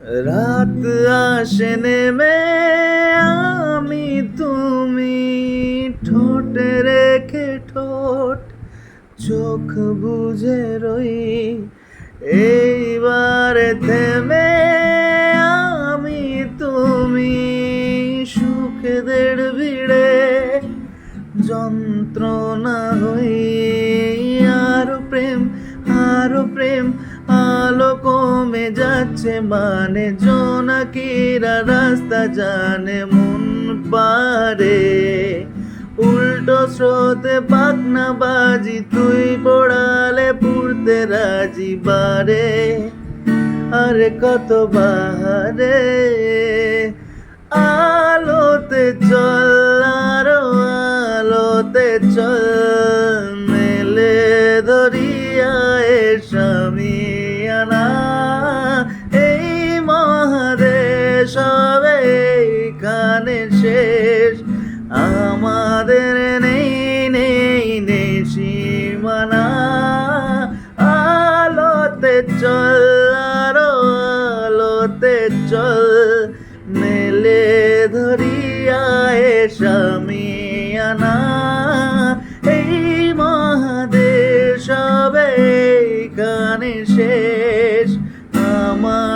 রাত আসে নেমে আমি তুমি ঠোঁটে রেখে ঠোঁট, চোখ বুঝে রই। এইবারে থেমে আমি তুমি সুখদের ভিড়ে যন্ত্রণা হই, আর প্রেম আরও প্রেম আলো কমে যাচ্ছে মানে জোনাকিরা রাস্তা জানে মন পারে। উল্টো স্রোতে পাকনা বাজি তুই পড়ালে পুড়তে রাজি বারে। আরে কত বাহারে, আলোতে চল, আরও আলোতে চল, মেলে দরিয়ায় মানে শেষ। আমাদের নেই নেই নেই সীমানা। আলোতে চল, আর আলোতে চল। মেলে ধরিয়া স্বামী আনা। এই মহাদেশ সবে গানে শেষ। আমার